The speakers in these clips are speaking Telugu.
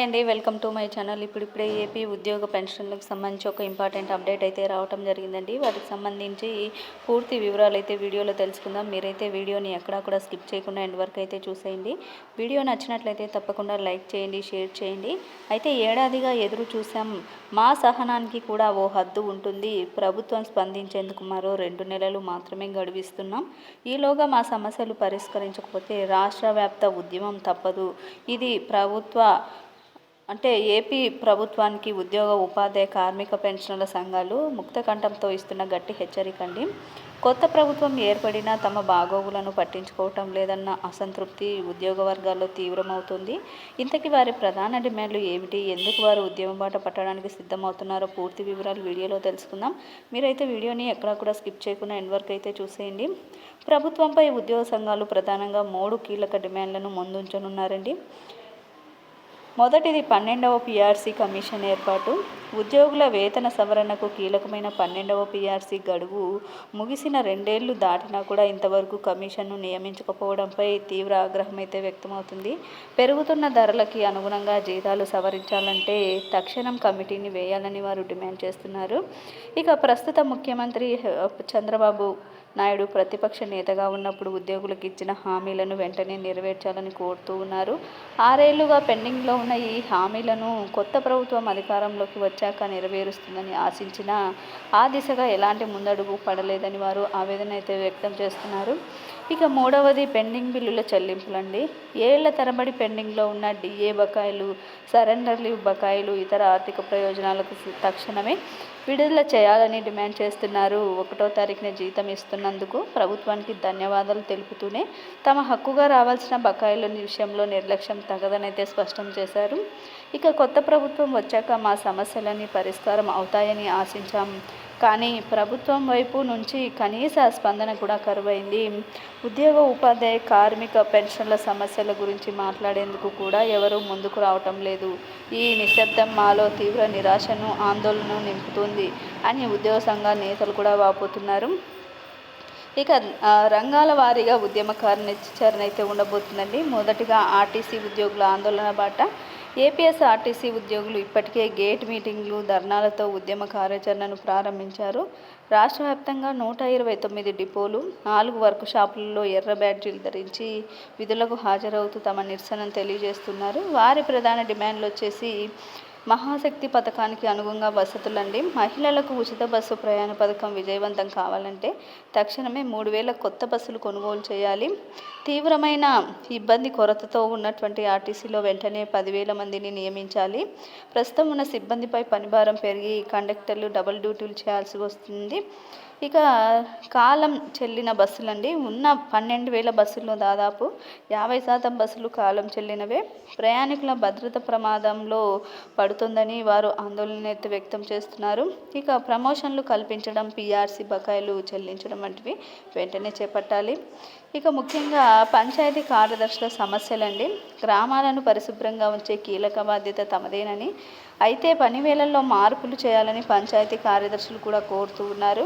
అండి వెల్కమ్ టు మై ఛానల్. ఇప్పుడు ఇప్పుడే ఏపీ ఉద్యోగ పెన్షన్లకు సంబంధించి ఒక ఇంపార్టెంట్ అప్డేట్ అయితే రావటం జరిగిందండి. వాటికి సంబంధించి పూర్తి వివరాలు అయితే వీడియోలో తెలుసుకుందాం. మీరైతే వీడియోని ఎక్కడా కూడా స్కిప్ చేయకుండా ఎండ్ వరకు అయితే చూసేయండి. వీడియో నచ్చినట్లయితే తప్పకుండా లైక్ చేయండి షేర్ చేయండి. అయితే ఏడాదిగా ఎదురు చూసాం మా సహనానికి కూడా ఓ హద్దు ఉంటుంది. ప్రభుత్వం స్పందించేందుకు మరో రెండు నెలలు మాత్రమే గడువిస్తున్నాం. ఈలోగా మా సమస్యలు పరిష్కరించకపోతే రాష్ట్ర వ్యాప్త ఉద్యమం తప్పదు. ఇది ప్రభుత్వ అంటే ఏపీ ప్రభుత్వానికి ఉద్యోగ ఉపాధి కార్మిక పెన్షన్ల సంఘాలు ముక్త కంఠంతో ఇస్తున్న గట్టి హెచ్చరిక అండి. కొత్త ప్రభుత్వం ఏర్పడినా తమ బాగోగులను పట్టించుకోవటం లేదన్న అసంతృప్తి ఉద్యోగ వర్గాల్లో తీవ్రమవుతుంది. ఇంతకీ వారి ప్రధాన డిమాండ్లు ఏమిటి? ఎందుకు వారు ఉద్యమం బాట పట్టడానికి సిద్ధమవుతున్నారో పూర్తి వివరాలు వీడియోలో తెలుసుకుందాం. మీరైతే వీడియోని ఎక్కడా కూడా స్కిప్ చేయకుండా ఎండ్ వరకు అయితే చూసేయండి. ప్రభుత్వంపై ఉద్యోగ సంఘాలు ప్రధానంగా మూడు కీలక డిమాండ్లను ముందుంచనున్నారండి. మొదటిది పన్నెండవ పిఆర్సీ కమిషన్ ఏర్పాటు. ఉద్యోగుల వేతన సవరణకు కీలకమైన పన్నెండవ పీఆర్సీ గడువు ముగిసిన రెండేళ్ళు దాటినా కూడా ఇంతవరకు కమిషన్ను నియమించకపోవడంపై తీవ్ర ఆగ్రహం అయితే వ్యక్తమవుతుంది. పెరుగుతున్న ధరలకి అనుగుణంగా జీతాలు సవరించాలంటే తక్షణం కమిటీని వేయాలని వారు డిమాండ్ చేస్తున్నారు. ఇక ప్రస్తుత ముఖ్యమంత్రి చంద్రబాబు నాయుడు ప్రతిపక్ష నేతగా ఉన్నప్పుడు ఉద్యోగులకు ఇచ్చిన హామీలను వెంటనే నెరవేర్చాలని కోరుతూ ఉన్నారు. ఆరేళ్ళుగా పెండింగ్లో ఉన్న ఈ హామీలను కొత్త ప్రభుత్వం అధికారంలోకి వచ్చి వచ్చాక నెరవేరుస్తుందని ఆశించిన ఆ దిశగా ఎలాంటి ముందడుగు పడలేదని వారు ఆవేదన అయితే వ్యక్తం చేస్తున్నారు. ఇక మూడవది పెండింగ్ బిల్లుల చెల్లింపులండి. ఏళ్ళ తరబడి పెండింగ్లో ఉన్న డిఏ బకాయిలు సరెండర్ లీవ్ బకాయిలు ఇతర ఆర్థిక ప్రయోజనాలకు తక్షణమే విడుదల చేయాలని డిమాండ్ చేస్తున్నారు. ఒకటో తారీఖున జీతం ఇస్తున్నందుకు ప్రభుత్వానికి ధన్యవాదాలు తెలుపుతూనే తమ హక్కుగా రావాల్సిన బకాయిల విషయంలో నిర్లక్ష్యం తగదనైతే స్పష్టం చేశారు. ఇక కొత్త ప్రభుత్వం వచ్చాక మా సమస్యలన్నీ పరిష్కారం అవుతాయని ఆశించాం. కానీ ప్రభుత్వం వైపు నుంచి కనీస స్పందన కూడా కరువైంది. ఉద్యోగ ఉపాధ్యాయ కార్మిక పెన్షన్ల సమస్యల గురించి మాట్లాడేందుకు కూడా ఎవరూ ముందుకు రావటం లేదు. ఈ నిశ్శబ్దం మాలో తీవ్ర నిరాశను ఆందోళనను నింపుతుంది అని ఉద్యోగ సంఘ నేతలు కూడా వాపోతున్నారు. ఇక రంగాల వారీగా ఉద్యమకారునిచ్చరణ అయితే ఉండబోతుందండి. మొదటిగా ఆర్టీసీ ఉద్యోగుల ఆందోళన బాట ఏపీఎస్ఆర్టీసీ ఉద్యోగులు ఇప్పటికే గేట్ మీటింగ్లు ధర్నాలతో ఉద్యమ కార్యాచరణను ప్రారంభించారు. రాష్ట్ర వ్యాప్తంగా నూట ఇరవై తొమ్మిది డిపోలు నాలుగు వర్క్ షాపులలో ఎర్ర బ్యాడ్జీలు ధరించి విధులకు హాజరవుతూ తమ నిరసనను తెలియజేస్తున్నారు. వారి ప్రధాన డిమాండ్లు వచ్చేసి మహాశక్తి పథకానికి అనుగుణంగా వసతులండి. మహిళలకు ఉచిత బస్సు ప్రయాణ పథకం విజయవంతం కావాలంటే తక్షణమే మూడు వేల కొత్త బస్సులు కొనుగోలు చేయాలి. తీవ్రమైన ఇబ్బంది కొరతతో ఉన్నటువంటి ఆర్టీసీలో వెంటనే పదివేల మందిని నియమించాలి. ప్రస్తుతం ఉన్న సిబ్బందిపై పనిభారం పెరిగి కండక్టర్లు డబుల్ డ్యూటీలు చేయాల్సి వస్తుంది. ఇక కాలం చెల్లిన బస్సులండి. ఉన్న పన్నెండు వేల బస్సుల్లో దాదాపు యాభై శాతం బస్సులు కాలం చెల్లినవే. ప్రయాణికుల భద్రత ప్రమాదంలో పడుతుందని వారు ఆందోళన వ్యక్తం చేస్తున్నారు. ఇక ప్రమోషన్లు కల్పించడం పీఆర్సీ బకాయిలు చెల్లించడం వంటివి వెంటనే చేపట్టాలి. ఇక ముఖ్యంగా పంచాయతీ కార్యదర్శుల సమస్యలండి. గ్రామాలను పరిశుభ్రంగా ఉంచే కీలక బాధ్యత తమదేనని అయితే పని వేళల్లో మార్పులు చేయాలని పంచాయతీ కార్యదర్శులు కూడా కోరుతూ ఉన్నారు.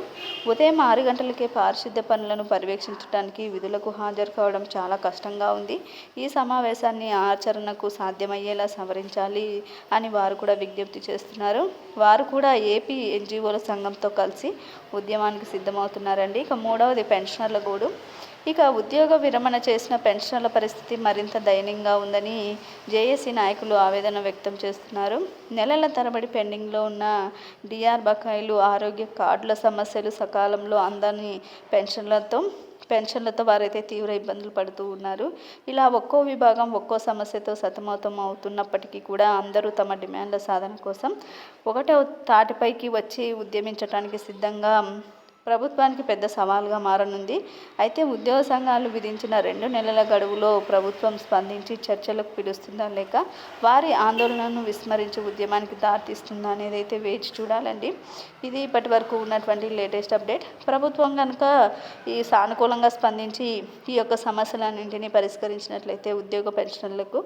ఉదయం ఆరు గంటలకే పారిశుద్ధ్య పనులను పర్యవేక్షించడానికి విధులకు హాజరు కావడం చాలా కష్టంగా ఉంది. ఈ సమావేశాన్ని ఆచరణకు సాధ్యమయ్యేలా సవరించాలి అని వారు కూడా విజ్ఞప్తి చేస్తున్నారు. వారు కూడా ఏపీ ఎన్జిఓల సంఘంతో కలిసి ఉద్యమానికి సిద్ధమవుతున్నారండి. ఇక మూడవది పెన్షనర్ల గూడు. ఇక ఉద్యోగ విరమణ చేసిన పెన్షన్ల పరిస్థితి మరింత దయనీయంగా ఉందని జేఏసీ నాయకులు ఆవేదన వ్యక్తం చేస్తున్నారు. నెలల తరబడి పెండింగ్లో ఉన్న డిఆర్ బకాయిలు ఆరోగ్య కార్డుల సమస్యలు సకాలంలో అందని పెన్షన్లతో పెన్షన్లతో వారైతే తీవ్ర ఇబ్బందులు పడుతూ ఉన్నారు. ఇలా ఒక్కో విభాగం ఒక్కో సమస్యతో సతమతం అవుతున్నప్పటికీ కూడా అందరూ తమ డిమాండ్ల సాధన కోసం ఒకటో తాటిపైకి వచ్చి ఉద్యమించడానికి సిద్ధంగా ప్రభుత్వానికి పెద్ద సవాల్గా మారనుంది. అయితే ఉద్యోగ సంఘాలు విధించిన రెండు నెలల గడువులో ప్రభుత్వం స్పందించి చర్చలకు పిలుస్తుందా లేక వారి ఆందోళనను విస్మరించి ఉద్యమానికి దారితీస్తుందా అనేది అయితే వేచి చూడాలండి. ఇది ఇప్పటి వరకు ఉన్నటువంటి లేటెస్ట్ అప్డేట్. ప్రభుత్వం కనుక ఈ సానుకూలంగా స్పందించి ఈ యొక్క సమస్యలన్నింటినీ పరిష్కరించినట్లయితే ఉద్యోగ పెన్షన్లకు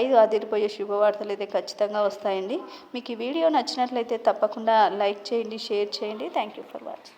ఐదు అదిరిపోయే శుభవార్తలు అయితే ఖచ్చితంగా వస్తాయండి. మీకు ఈ వీడియో నచ్చినట్లయితే తప్పకుండా లైక్ చేయండి షేర్ చేయండి. Thank you for watching.